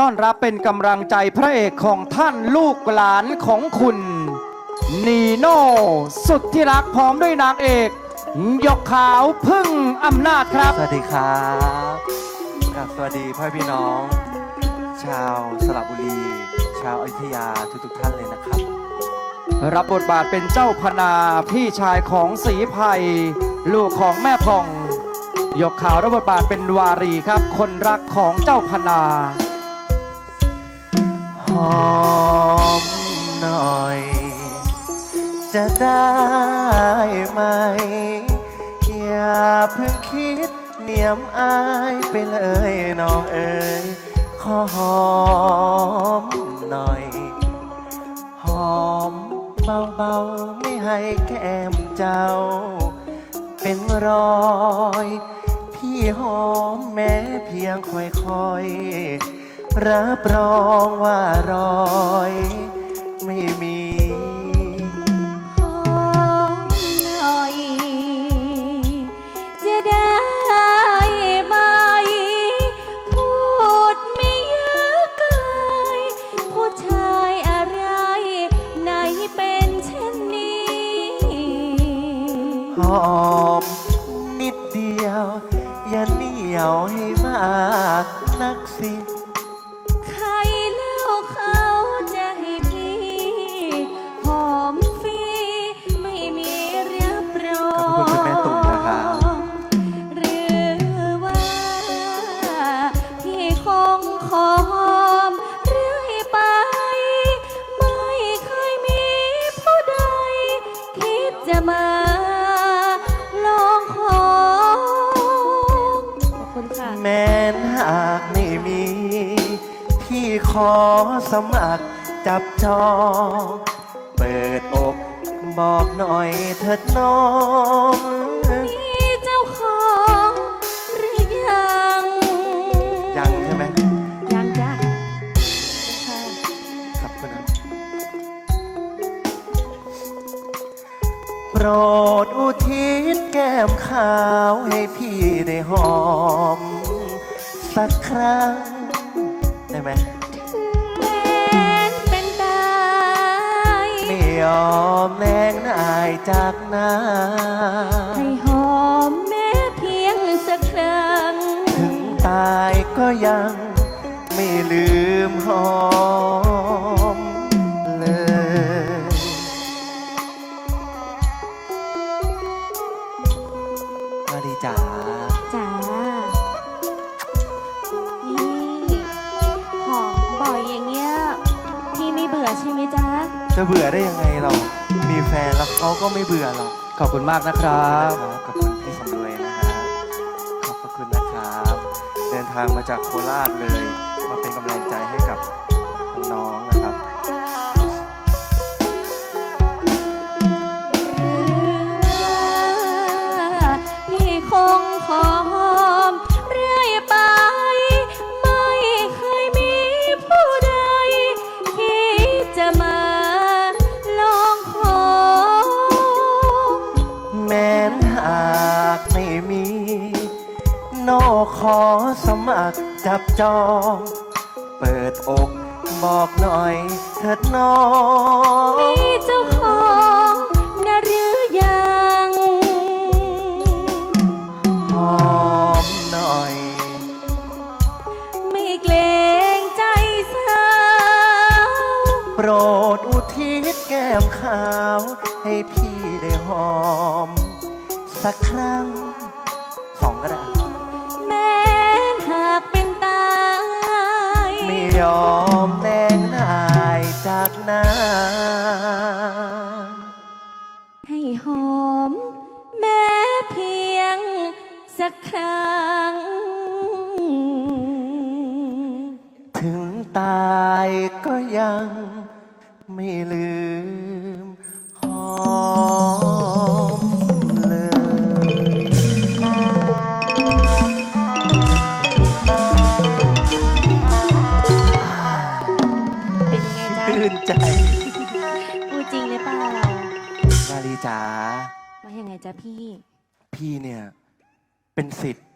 ต้อนรับเป็นกำลังใจพระเอกของท่านลูกหลานของคุณ นีโน่สุดที่รักพร้อมด้วยนางเอกหยกขาวพึ่งอำนาจครับ สวัสดีครับกับสวัสดีพ่อพี่น้อง ชาวสระบุรี ชาวอยุธยาทุกๆท่านเลยนะครับ รับบทบาทเป็นเจ้าพนาพี่ชายของสีภัย ลูกของแม่พองหยกขาวรับบทบาทเป็นวารีครับ คนรักของเจ้าพนาห อมหน่อย จะได้ไหม อย่าเพิ่งคิดเหนียมอายไปเลยน้องเอ๋ยขอหอมหน่อย หอมเบาๆไม่ให้แก้มเจ้า เป็นรอย พี่หอมแม้เพียงค่อยๆ รับรองว่ารอย ไม่มีหอมหน่อย จะได้ไหมพูดไม่เยอะเกยผู้ชายอะไรไหนเป็นเช่นนี้ หอมนิดเดียว อย่าเหนียวให้มากนักสิ ขอสมัครจับจองเปิดอกบอกหน่อยเถิดน้อง มีเจ้าของหรือยังยังใช่ไหมยังจ้ะค่ะครับคุณนะโปรดอุทิศแก้มขาวให้พี่ได้หอม สักครั้ง ได้ไหม ยอมแนงนายจากหน้าให้หอมแม้เพียงสักครั้ง ถึงตายก็ยังไม่ลืมหอมเลย มาดีจ๋าจ้านี่หอมบ่อยอย่างเงี้ย พี่ไม่เบื่อใช่ไหมจ๊ะ จะเบื่อได้ยังไงเรา มีแฟนแล้วเขาก็ไม่เบื่อหรอกขอบคุณมากนะครับ ขอบคุณพี่สำรวยนะครับ ขอบพระคุณนะครับ เดินทางมาจากโคราชเลย มาเป็นกำลังใจให้กับน้องๆ จับจอง เปิดอกบอกหน่อยเถิดน้อง มีเจ้าของนะหรือยัง หอมหน่อย ไม่เกรงใจสาวโปรดอุทิศแก้มขาว ให้พี่ได้หอม สักครั้งสองก็ได้ ยอมแนงนายจากน้าให้หอม แม้เพียงสักครั้ง ถึงตายก็ยังไม่ลืมหอม จ๊ะพี่ พี่เนี่ย เป็นสิทธิ์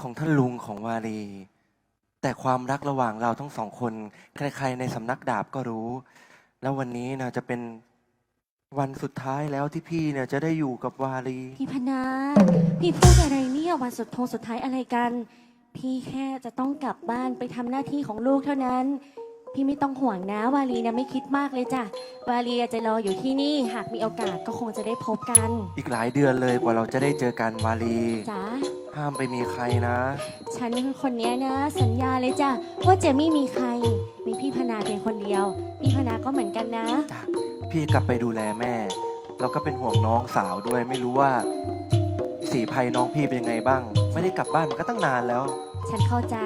ของท่านลุงของวารี แต่ความรักระหว่างเราทั้งสองคน ใครๆในสำนักดาบก็รู้ แล้ววันนี้นะจะเป็นวันสุดท้ายแล้วที่พี่เนี่ยจะได้อยู่กับวาลีพี่พนา พี่พูดอะไรเนี่ยวันสุดโทงสุดท้ายอะไรกัน พี่แค่จะต้องกลับบ้านไปทำหน้าที่ของลูกเท่านั้น พี่ไม่ต้องห่วงนะ วาลีนะไม่คิดมากเลยจ้ะ วาลีจะรออยู่ที่นี่ หากมีโอกาสก็คงจะได้พบกันอีกหลายเดือนเลยกว่าเราจะได้เจอกันวาลี จ้าห้ามไปมีใครนะ ฉันคนเนี้ยนะ สัญญาเลยจ้ะว่าจะไม่มีใคร มีพี่พนาเพียงคนเดียว พี่พนาก็เหมือนกันนะ พี่กลับไปดูแลแม่ แล้วก็เป็นห่วงน้องสาวด้วยไม่รู้ว่าสีภัยน้องพี่เป็นยังไงบ้าง ไม่ได้กลับบ้านมันก็ตั้งนานแล้ว ฉันเข้าใจ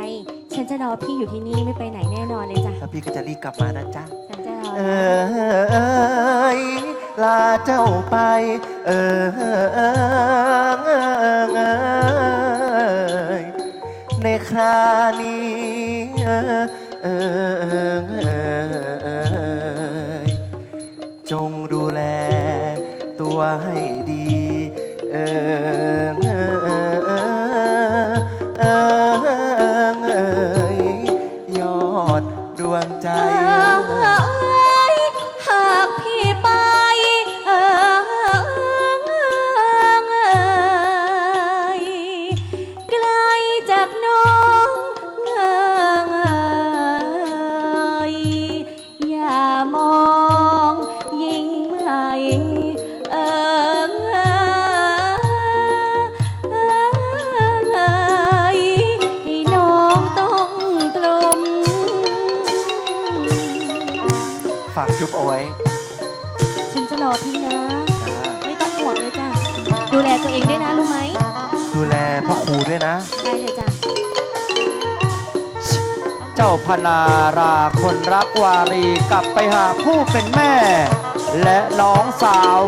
ฉันจะรอพี่อยู่ที่นี่ไม่ไปไหนแน่นอนเลยจ้ะแล้วพี่ก็จะรีบกลับมานะจ๊ะ ฉันจะรอเอนะยลาเจ้าไป เออในครานี้เออเออจงดูแลตัวให้ วงใจ จุ๊บเอาไว้ฉันจะรอพี่นะ จ้าไม่ต้องห่วงเลยจ้ะ ดูแลตัวเองด้วยนะรู้ไหมดูแลพ่อครูด้วยนะ ได้เลยจ้ะ เจ้าพนาราคนรักวารีกลับไปหาผู้เป็นแม่ และน้องสาว